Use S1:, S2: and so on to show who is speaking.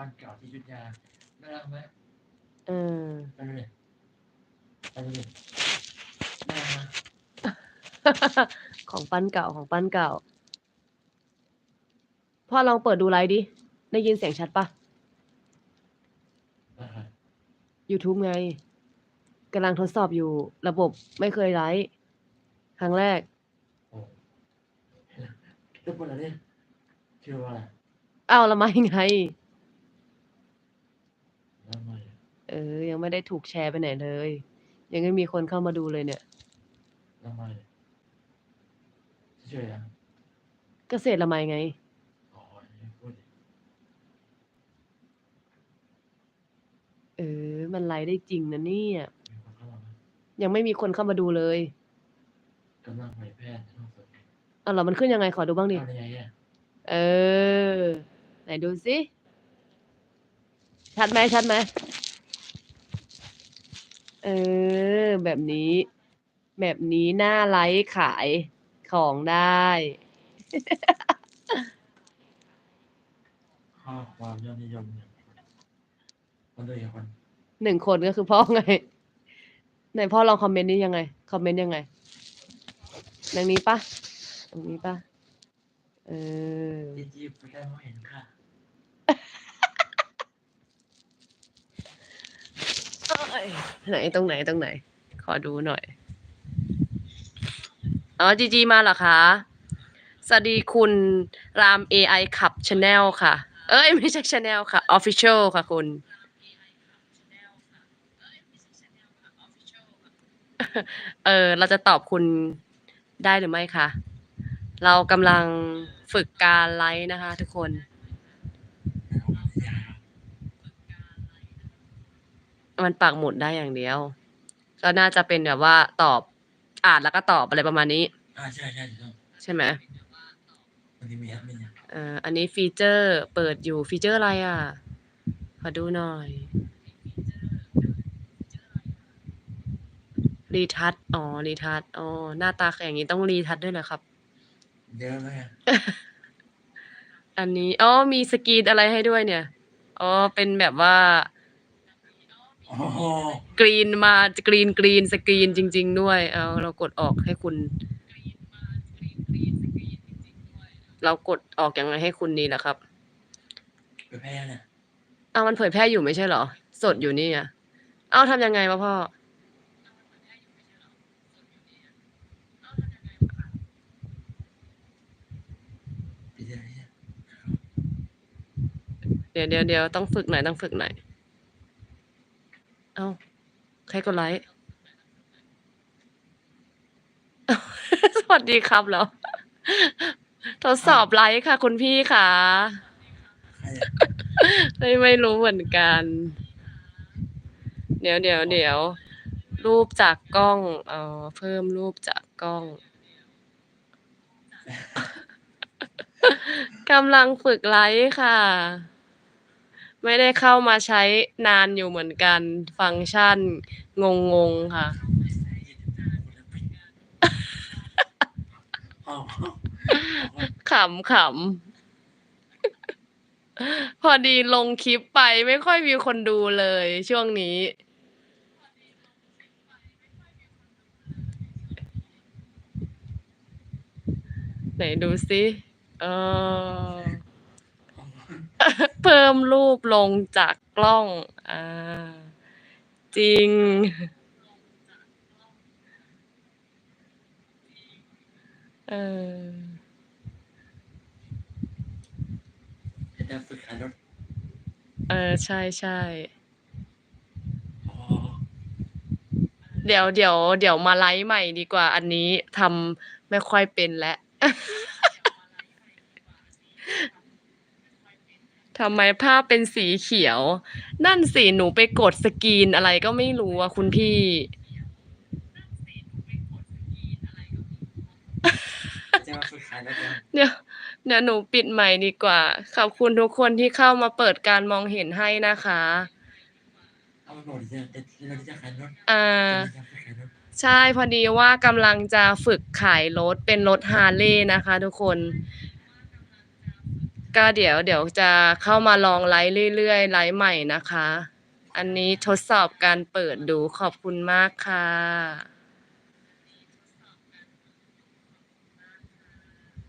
S1: บ้านเก่าที่อยุทธยาน่ารักไหม
S2: เออ
S1: ไปดูดิไปดูดิน่ารักไหม
S2: ของปั้นเก่าของปั้นเก่าพ่อลองเปิดดูไลฟ์ดิ ได้ยินเสียงชัดปะ
S1: อ่าฮะ
S2: YouTube ไงกำลังทดสอบอยู่ระบบไม่เคยไลฟ์ครั้งแรก
S1: โอ้ทุกคนอะไรชื่อว่าอะไร
S2: อ้าวละไม่ไง
S1: แล้วไม่
S2: เออ ยังไม่ได้ถูกแชร์ไปไหนเลย ยังไม่มีคนเข้ามาดูเลยเนี่ย
S1: แล้วไม่ชื่ออะไรอะ
S2: เกษตรละไมไง
S1: อ๋อนี่พูดดิ
S2: เออ มันไลฟ์ได้จริงนะเนี่ย
S1: มีคนเข้ามาไหม
S2: ยังไม่มีคนเข้ามาดูเลย
S1: กำลังเผยแพร่ในโลกโซเชียล
S2: เอาเหรอมันขึ้นยังไงขอดูบ้างดิ
S1: ทำยังไงอะ
S2: เออ ไหนดูสิ ชัดไหมชัดไหม เออ แบบนี้ แบบนี้หน้าไลฟ์ขายของได้
S1: ข้อความยอดนิยมเนี่ยคนดูกี่คน
S2: หนึ่งคนก็คือพ่อไง ไหนพ่อลองคอมเมนต์นี้ยังไง คอมเมนต์ยังไงดังนี้ปะตรงนี้ปะเออ
S1: จีจีไปได้ไม่เห็นค่ะ
S2: เอ้ย ไหนตรงไหนตรงไหน ขอดูหน่อย อ๋อจีจีมาเหรอคะ สวัสดีคุณราม AI ขับ Channel ค่ะ เอ้ย ไม่ใช่ Channel ค่ะ Official ค่ะคุณ เออ เราจะตอบคุณได้หรือไม่คะ เรากำลังฝึกการไลฟ์นะคะทุกคน มันปักหมุดได้อย่างเดียว ก็น่าจะเป็นแบบว่าตอบอ่านแล้วก็ตอบอะไรประมาณนี้
S1: อ่าใช่ใช่ถูกต้อง
S2: ใช่ไหม
S1: บางทีมีแอดมินเนี่ย
S2: เอ่ออันนี้ฟีเจอร์เปิดอยู่ฟีเจอร์อะไรอะ ขอดูหน่อยรีทัชอ๋อรีทัชอ๋อหน้าตาอย่างนี้ต้องรีทัชด้วยเหรอครับ
S1: เยอะไหมอะ
S2: อันนี้อ๋อมีสกรีนอะไรให้ด้วยเนี่ย อ๋อ เป็นแบบว่า
S1: โอ้โห
S2: กรีนมากรีนกรีนสกรีนจริง ๆ ด้วย เอาเรากดออกให้คุณ เรากดออกยังไงให้คุณนี่แหละครับ
S1: ไปแพ้เนี่ย
S2: เอามันเผยแพร่อยู่ไม่ใช่เหรอ สดอยู่นี่อะเอาทำยังไงวะพ่อ
S1: ปีเดียวเนี่ย
S2: เดี๋ยวเดี๋ยวเดี๋ยวต้องฝึกหน่อยต้องฝึกหน่อย เอาใครกดไลค์ สวัสดีครับแล้ว ทดสอบไลค์ค่ะ คุณพี่ค่ะ
S1: ใครอะ
S2: ไม่ไม่รู้เหมือนกัน เดี๋ยวเดี๋ยวเดี๋ยว รูปจากกล้อง เอ่อเพิ่มรูปจากกล้องกำลังฝึกไลฟ์ค่ะ ไม่ได้เข้ามาใช้นานอยู่เหมือนกัน ฟังก์ชัน งงงๆค่ะ
S1: อ๋อ
S2: ขำขำพอดีลงคลิปไปไม่ค่อยมีคนดูเลยช่วงนี้ ไหนดูสิเออ เพิ่มรูปลงจากกล้อง อ่า จริง เออ
S1: จะฝึกขายรถ
S2: เออ ใช่ใช่
S1: อ๋อ
S2: เดี๋ยวเดี๋ยวเดี๋ยวมาไลฟ์ใหม่ดีกว่า อันนี้ทำไม่ค่อยเป็นแล้ว ทำไมภาพเป็นสีเขียว นั่นสิหนูไปกดสกรีนอะไรก็ไม่รู้อะคุณพี่
S1: จะมาฝึกขายรถเอง
S2: เดี๋ยวเดี๋ยวหนูปิดใหม่ดีกว่า ขอบคุณทุกคนที่เข้ามาเปิดการมองเห็นให้นะคะ
S1: เอาไปบอกดิจะจะเราจะขายรถ
S2: อ่า
S1: จะฝึกขายรถ
S2: ใช่พอดีว่ากำลังจะฝึกขายรถเป็นรถฮาร์เลย์นะคะทุกคน
S1: จ
S2: ก็เดี๋ยวเดี๋ยวจะเข้ามาลองไลฟ์เรื่อยๆไลฟ์ใหม่นะคะ อันนี้ทดสอบการเปิดดูขอบคุณมากค่ะ